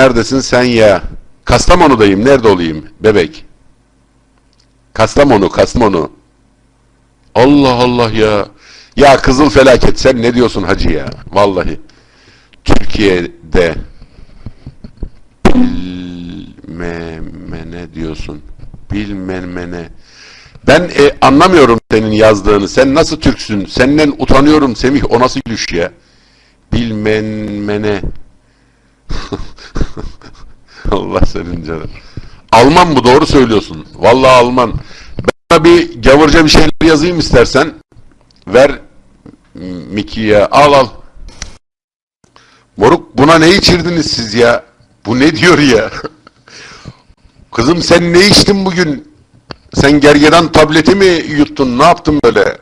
neredesin sen ya? Kastamonu'dayım. Nerede olayım? Bebek. Kastamonu, Kastamonu. Allah Allah ya. Ya kızıl felaket sen ne diyorsun hacı ya? Vallahi. Türkiye'de bilmemene diyorsun. Bilmemene. Ben e, anlamıyorum senin yazdığını. Sen nasıl Türksün? Senden utanıyorum Semih. O nasıl gülüş ya? Bilmemene. Allah senin canı. Alman bu doğru söylüyorsun. Vallahi Alman. Bana bir gavurca bir şeyler yazayım istersen. Ver Miki'ye. Al al. Moruk buna ne içirdiniz siz ya? Bu ne diyor ya? Kızım sen ne içtin bugün? Sen gergedan tableti mi yuttun? Ne yaptın böyle?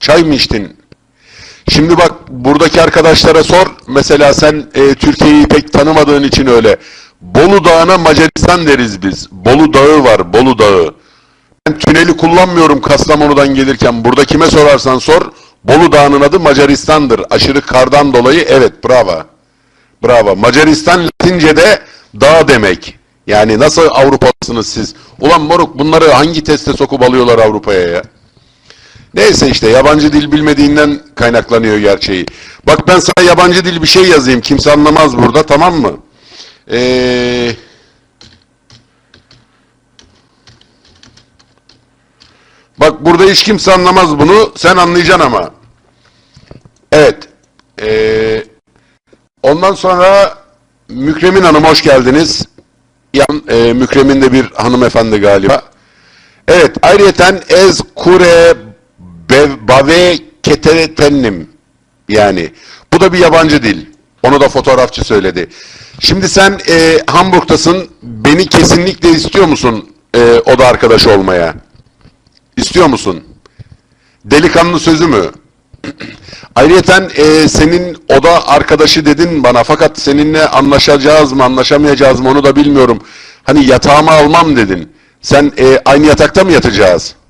Çay mı içtin? Şimdi bak buradaki arkadaşlara sor. Mesela sen e, Türkiye'yi pek tanımadığın için öyle. Bolu Dağı'na Macaristan deriz biz. Bolu Dağı var, Bolu Dağı. Ben tüneli kullanmıyorum Kastamonu'dan gelirken. Burada kime sorarsan sor. Bolu Dağı'nın adı Macaristan'dır. Aşırı kardan dolayı evet bravo. Bravo. Macaristan Latince'de dağ demek. Yani nasıl Avrupalısınız siz? Ulan moruk bunları hangi teste sokup alıyorlar Avrupa'ya ya? Neyse işte yabancı dil bilmediğinden kaynaklanıyor gerçeği. Bak ben sana yabancı dil bir şey yazayım. Kimse anlamaz burada tamam mı? Eee... Bak burada hiç kimse anlamaz bunu. Sen anlayacaksın ama. Evet. Ee, ondan sonra Mükremin Hanım hoş geldiniz. Yan, e, Mükremin de bir hanımefendi galiba. Evet. Ayrıyeten ez kure bev, bave keteretennim. Yani. Bu da bir yabancı dil. Onu da fotoğrafçı söyledi. Şimdi sen e, Hamburg'tasın. Beni kesinlikle istiyor musun e, oda arkadaşı olmaya? İstiyor musun? Delikanlı sözü mü? Ayrıyeten e, senin oda arkadaşı dedin bana fakat seninle anlaşacağız mı anlaşamayacağız mı onu da bilmiyorum. Hani yatağımı almam dedin. Sen e, aynı yatakta mı yatacağız?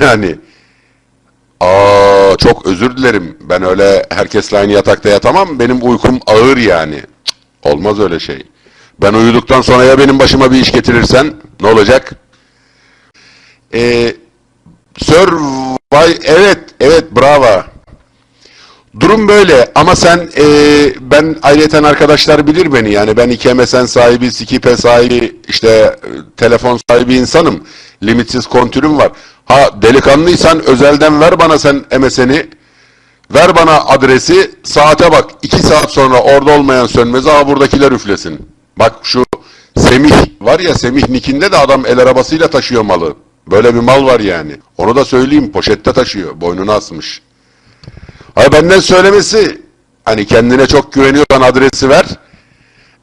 Yani aa çok özür dilerim. Ben öyle herkesle aynı yatakta yatamam. Benim uykum ağır yani. Cık, olmaz öyle şey. Ben uyuduktan sonra ya benim başıma bir iş getirirsen ne olacak? Ee, Vay evet evet bravo. Durum böyle ama sen e, ben ayrıyeten arkadaşlar bilir beni yani ben iki MSN sahibi, Skipe sahibi, işte e, telefon sahibi insanım. Limitsiz kontürüm var. Ha delikanlıysan özelden ver bana sen MSN'i. Ver bana adresi, saate bak. iki saat sonra orada olmayan sönmez, ha buradakiler üflesin. Bak şu Semih var ya, Semih nikinde de adam el arabasıyla taşıyor malı. Böyle bir mal var yani. Onu da söyleyeyim, poşette taşıyor, boynuna asmış. Hayır benden söylemesi, hani kendine çok güveniyorsan adresi ver.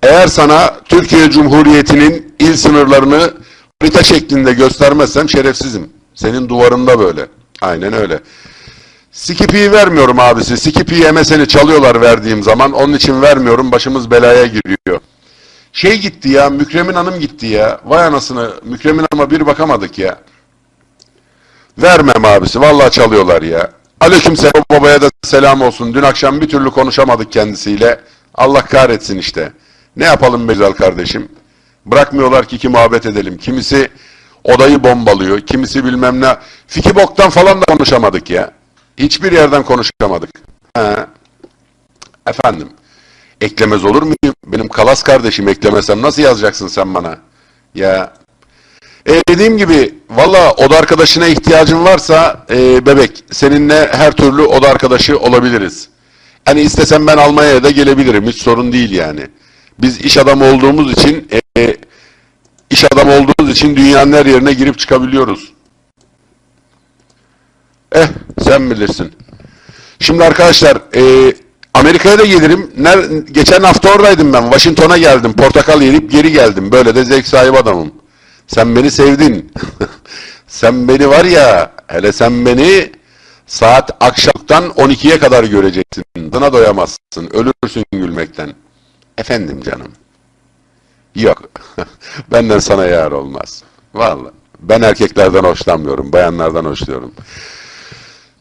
Eğer sana Türkiye Cumhuriyeti'nin il sınırlarını harita şeklinde göstermezsem şerefsizim. Senin duvarında böyle. Aynen öyle. Skipi'yi vermiyorum abisi. Skipi'yi MSN'i çalıyorlar verdiğim zaman. Onun için vermiyorum. Başımız belaya giriyor. Şey gitti ya. Mükremin Hanım gitti ya. Vay anasını. Mükremin Hanım'a bir bakamadık ya. Vermem abisi. Vallahi çalıyorlar ya. Aleyküm selam babaya da selam olsun. Dün akşam bir türlü konuşamadık kendisiyle. Allah kahretsin işte. Ne yapalım be güzel kardeşim? Bırakmıyorlar ki ki muhabbet edelim. Kimisi odayı bombalıyor. Kimisi bilmem ne. Fiki boktan falan da konuşamadık ya. Hiçbir yerden konuşamadık. Ha. Efendim. Eklemez olur muyum? Benim kalas kardeşim eklemesem nasıl yazacaksın sen bana? Ya e, dediğim gibi valla oda arkadaşına ihtiyacın varsa e, bebek seninle her türlü oda arkadaşı olabiliriz. Hani istesem ben Almanya'ya da gelebilirim hiç sorun değil yani. Biz iş adamı olduğumuz için e, iş adamı olduğumuz için dünyanın her yerine girip çıkabiliyoruz. Eh sen bilirsin. Şimdi arkadaşlar e, Amerika'ya da gelirim. Ner, geçen hafta oradaydım ben. Washington'a geldim. Portakal yiyip geri geldim. Böyle de zevk sahibi adamım. Sen beni sevdin. sen beni var ya, hele sen beni saat akşamdan 12'ye kadar göreceksin. Dına doyamazsın. Ölürsün gülmekten. Efendim canım. Yok. Benden sana yar olmaz. Vallahi. Ben erkeklerden hoşlanmıyorum. Bayanlardan hoşlanıyorum.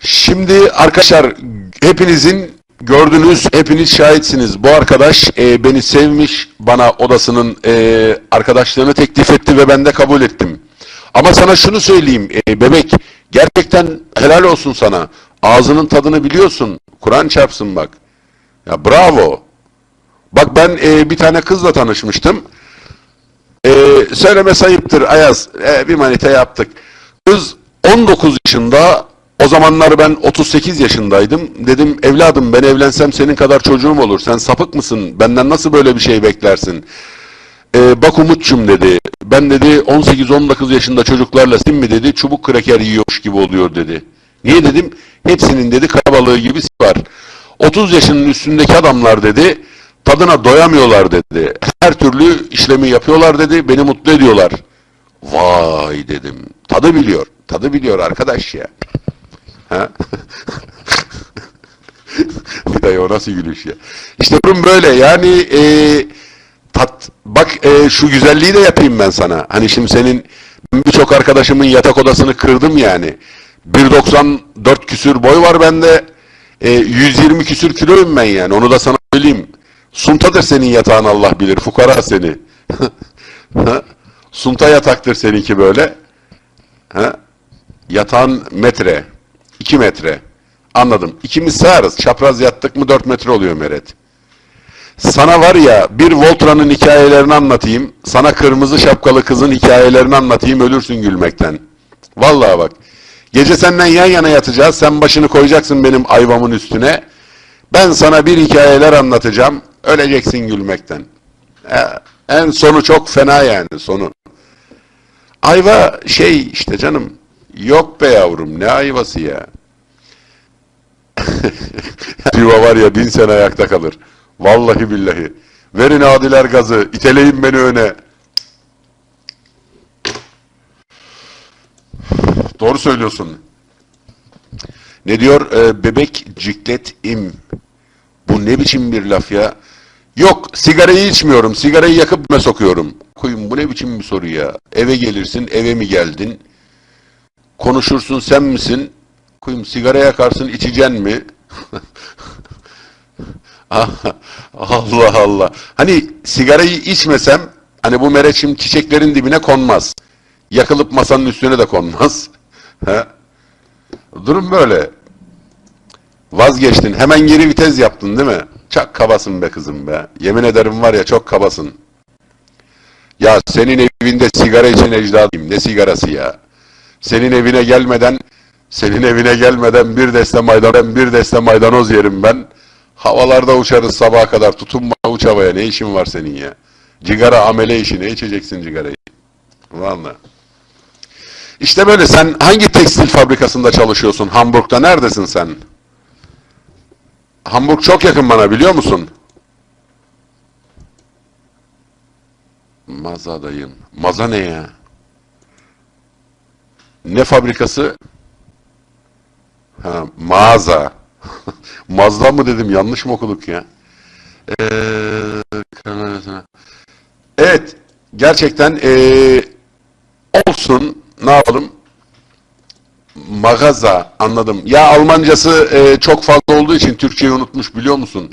Şimdi arkadaşlar hepinizin gördünüz, hepiniz şahitsiniz. Bu arkadaş e, beni sevmiş, bana odasının e, arkadaşlığını teklif etti ve ben de kabul ettim. Ama sana şunu söyleyeyim e, bebek, gerçekten helal olsun sana. Ağzının tadını biliyorsun. Kur'an çarpsın bak. Ya bravo. Bak ben e, bir tane kızla tanışmıştım. E, söyleme sayıptır Ayaz. E, bir manita yaptık. Kız 19 yaşında. O zamanlar ben 38 yaşındaydım. Dedim evladım ben evlensem senin kadar çocuğum olur. Sen sapık mısın? Benden nasıl böyle bir şey beklersin? E, bak Umut'cum dedi. Ben dedi 18-19 yaşında çocuklarla sim mi dedi. Çubuk kraker yiyormuş gibi oluyor dedi. Niye dedim? Hepsinin dedi karabalığı gibi var. 30 yaşının üstündeki adamlar dedi tadına doyamıyorlar dedi. Her türlü işlemi yapıyorlar dedi. Beni mutlu ediyorlar. Vay dedim. Tadı biliyor. Tadı biliyor arkadaş ya. Ha? bir de o nasıl gülüş ya. İşte durum böyle yani e, tat, bak e, şu güzelliği de yapayım ben sana. Hani şimdi senin birçok arkadaşımın yatak odasını kırdım yani. 1.94 küsür boy var bende. E, 120 küsür kiloyum ben yani. Onu da sana söyleyeyim. Suntadır senin yatağın Allah bilir. Fukara seni. Sunta yataktır seninki böyle. Ha? Yatağın metre. 2 metre. Anladım. İkimiz sığarız. Çapraz yattık mı 4 metre oluyor Meret. Sana var ya bir Voltran'ın hikayelerini anlatayım. Sana kırmızı şapkalı kızın hikayelerini anlatayım. Ölürsün gülmekten. Vallahi bak. Gece senden yan yana yatacağız. Sen başını koyacaksın benim ayvamın üstüne. Ben sana bir hikayeler anlatacağım. Öleceksin gülmekten. E, En sonu çok fena yani sonu. Ayva şey işte canım. Yok be yavrum ne ayvası ya. Ayva var ya bin sene ayakta kalır. Vallahi billahi. Verin adiler gazı. iteleyin beni öne. Doğru söylüyorsun. Ne diyor? Ee, bebek ciklet im. Bu ne biçim bir laf ya? Yok sigarayı içmiyorum. Sigarayı yakıp me sokuyorum. Koyun bu ne biçim bir soru ya? Eve gelirsin eve mi geldin? Konuşursun sen misin? Koyun sigara yakarsın içeceksin mi? Allah Allah. Hani sigarayı içmesem hani bu mereçim çiçeklerin dibine konmaz. Yakılıp masanın üstüne de konmaz. Durum böyle. Vazgeçtin. Hemen geri vites yaptın değil mi? Çok kabasın be kızım be. Yemin ederim var ya çok kabasın. Ya senin evinde sigara için ecdadım. Ne sigarası ya? Senin evine gelmeden senin evine gelmeden bir deste maydan bir deste maydanoz yerim ben. Havalarda uçarız sabaha kadar. Tutunma uç havaya. Ne işin var senin ya? Cigara amele işi. Ne içeceksin cigarayı? Vallahi. İşte böyle sen hangi tekstil fabrikasında çalışıyorsun? Hamburg'da neredesin sen? Hamburg çok yakın bana biliyor musun? Mazadayım. Maza ne ya? Ne fabrikası? Ha, mağaza. Mazda mı dedim yanlış mı okuduk ya? Ee, evet gerçekten ee, olsun ne yapalım? Mağaza anladım. Ya Almancası e, çok fazla olduğu için Türkçeyi unutmuş biliyor musun?